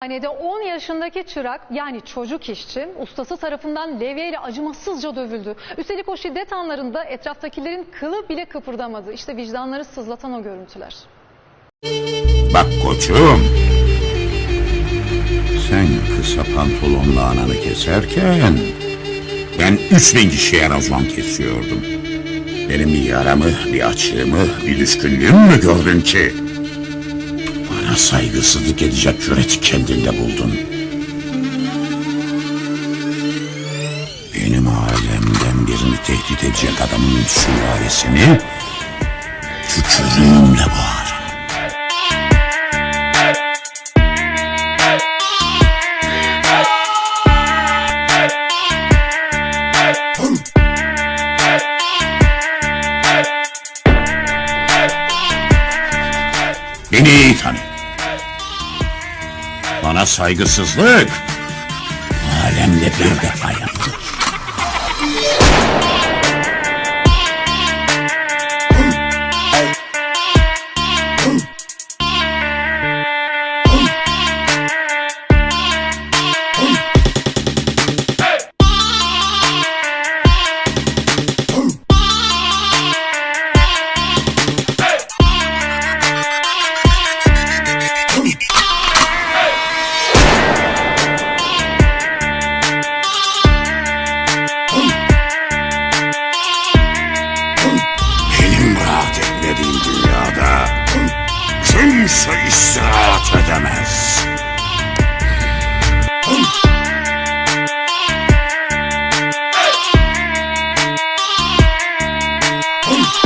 Hanede 10 yaşındaki çırak yani çocuk işçi ustası tarafından levyeyle acımasızca dövüldü. Üstelik o şiddet anlarında etraftakilerin kılı bile kıpırdamadı. İşte vicdanları sızlatan o görüntüler. Bak koçum. Sen kısa pantolonla ananı keserken ben 3000 kişiye razvan kesiyordum. Benim bir yaramı, bir açığımı, bir düşkünlüğümü mü gördün ki? Saygısızlık edecek cüreti kendinde buldun. Benim ailemden birini tehdit edecek adamın sülalesini tükürüğümle bağırırım. Beni iyi tanı. Bana saygısızlık alemde bir defa yaptı. Thomas. Ooh.